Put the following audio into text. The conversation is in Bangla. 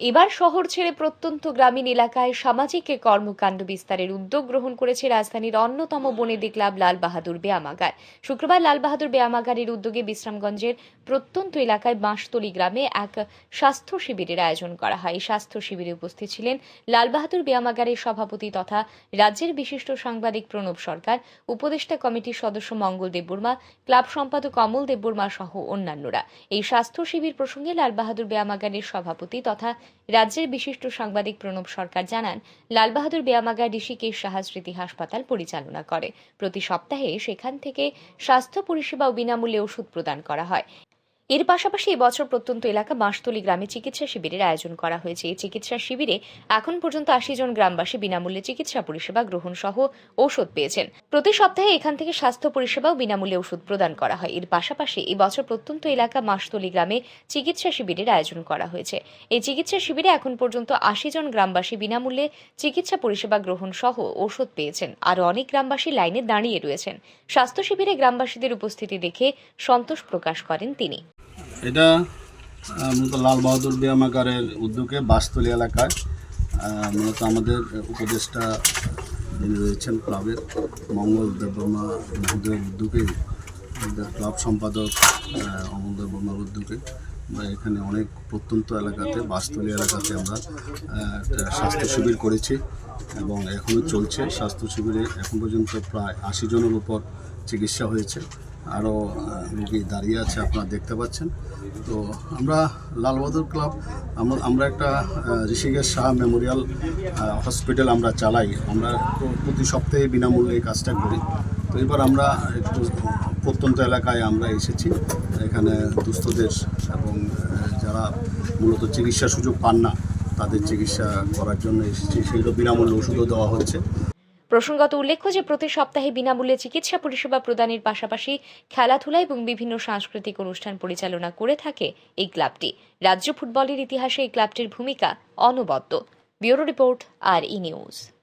এবার শহর ছেড়ে প্রত্যন্ত গ্রামীণ এলাকায় সামাজিক কর্মকাণ্ড বিস্তারের উদ্যোগ গ্রহণ করেছে রাজধানীর অন্যতম বনেদি ক্লাব লাল বাহাদুর ব্যায়ামাগার শুক্রবার লাল বাহাদুর ব্যায়ামাগারের উদ্যোগে বিশ্রামগঞ্জের প্রত্যন্ত এলাকায় বাঁশতলী গ্রামে এক স্বাস্থ্য শিবিরের আয়োজন করা হয়। এই স্বাস্থ্য শিবিরে উপস্থিত ছিলেন লাল বাহাদুর ব্যায়ামাগারের সভাপতি তথা রাজ্যের বিশিষ্ট সাংবাদিক প্রণব সরকার, উপদেষ্টা কমিটির সদস্য মঙ্গল দেববর্মা, ক্লাব সম্পাদক অমল দেববর্মা সহ অন্যান্যরা। এই স্বাস্থ্য শিবির প্রসঙ্গে লাল বাহাদুর ব্যায়ামাগারের সভাপতি তথা রাজ্যের বিশিষ্ট সাংবাদিক প্রণব সরকার জানান, লালবাহাদুর বাহাদুর ডিসিকে ঋষিকেশ সাহা স্মৃতি হাসপাতাল পরিচালনা করে। প্রতি সপ্তাহে সেখান থেকে স্বাস্থ্য পরিষেবা ও বিনামূল্যে ওষুধ প্রদান করা হয়। এর পাশাপাশি এবছর প্রত্যন্ত এলাকা বাঁশতলী গ্রামে চিকিৎসা শিবিরের আয়োজন করা হয়েছে। এই চিকিৎসা শিবিরে এখন পর্যন্ত আশি জন গ্রামবাসী বিনামূল্যে চিকিৎসা পরিষেবা গ্রহণ সহ ঔষধ পেয়েছেন। প্রতি সপ্তাহে এখান থেকে স্বাস্থ্য পরিষেবাও বিনামূল্যে ওষুধ প্রদান করা হয়। এর পাশাপাশি এবছর প্রত্যন্ত এলাকা বাঁশতলী গ্রামে চিকিৎসা শিবিরের আয়োজন করা হয়েছে। এই চিকিৎসা শিবিরে এখন পর্যন্ত আশি জন গ্রামবাসী বিনামূল্যে চিকিৎসা পরিষেবা গ্রহণ সহ ঔষধ পেয়েছেন। আরও অনেক গ্রামবাসী লাইনে দাঁড়িয়ে রয়েছেন। স্বাস্থ্য শিবিরে গ্রামবাসীদের উপস্থিতি দেখে সন্তোষ প্রকাশ করেন তিনি। এটা মূলত লাল বাহাদুর ব্যায়ামাগারের উদ্যোগে বাসতলী এলাকায় মূলত আমাদের উপদেষ্টা যিনি রয়েছেন ক্লাবের মঙ্গল দেববর্মা মহোদয়ের উদ্যোগে ক্লাব সম্পাদক অমল দেববর্মার উদ্যোগে এখানে অনেক প্রত্যন্ত এলাকাতে বাসতলী এলাকাতে আমরা একটা স্বাস্থ্য শিবির করেছি এবং এখনও চলছে। স্বাস্থ্য শিবিরে এখন পর্যন্ত প্রায় আশি জনের উপর চিকিৎসা হয়েছে। আরও রুগী দাঁড়িয়ে আছে, আপনারা দেখতে পাচ্ছেন। তো আমরা লালবাহাদুর ক্লাব, আমরা একটা ঋষিকেশ শাহ মেমোরিয়াল হসপিটাল আমরা চালাই। আমরা প্রতি সপ্তাহে বিনামূল্যে এই কাজটা করি। তো এবার আমরা একটু প্রত্যন্ত এলাকায় আমরা এসেছি, এখানে দুস্থদের এবং যারা মূলত চিকিৎসা সুযোগ পান না, তাদের চিকিৎসা করার জন্য এসেছি। সেগুলো বিনামূল্যে ওষুধও দেওয়া হচ্ছে। প্রসঙ্গত উল্লেখ্য যে, প্রতি সপ্তাহে বিনামূল্যে চিকিৎসা পরিষেবা প্রদানের পাশাপাশি খেলাধুলা এবং বিভিন্ন সাংস্কৃতিক অনুষ্ঠান পরিচালনা করে থাকে এই ক্লাবটি। রাজ্য ফুটবলের ইতিহাসে এই ক্লাবটির ভূমিকা অনবদ্য। Bureau report, R E news.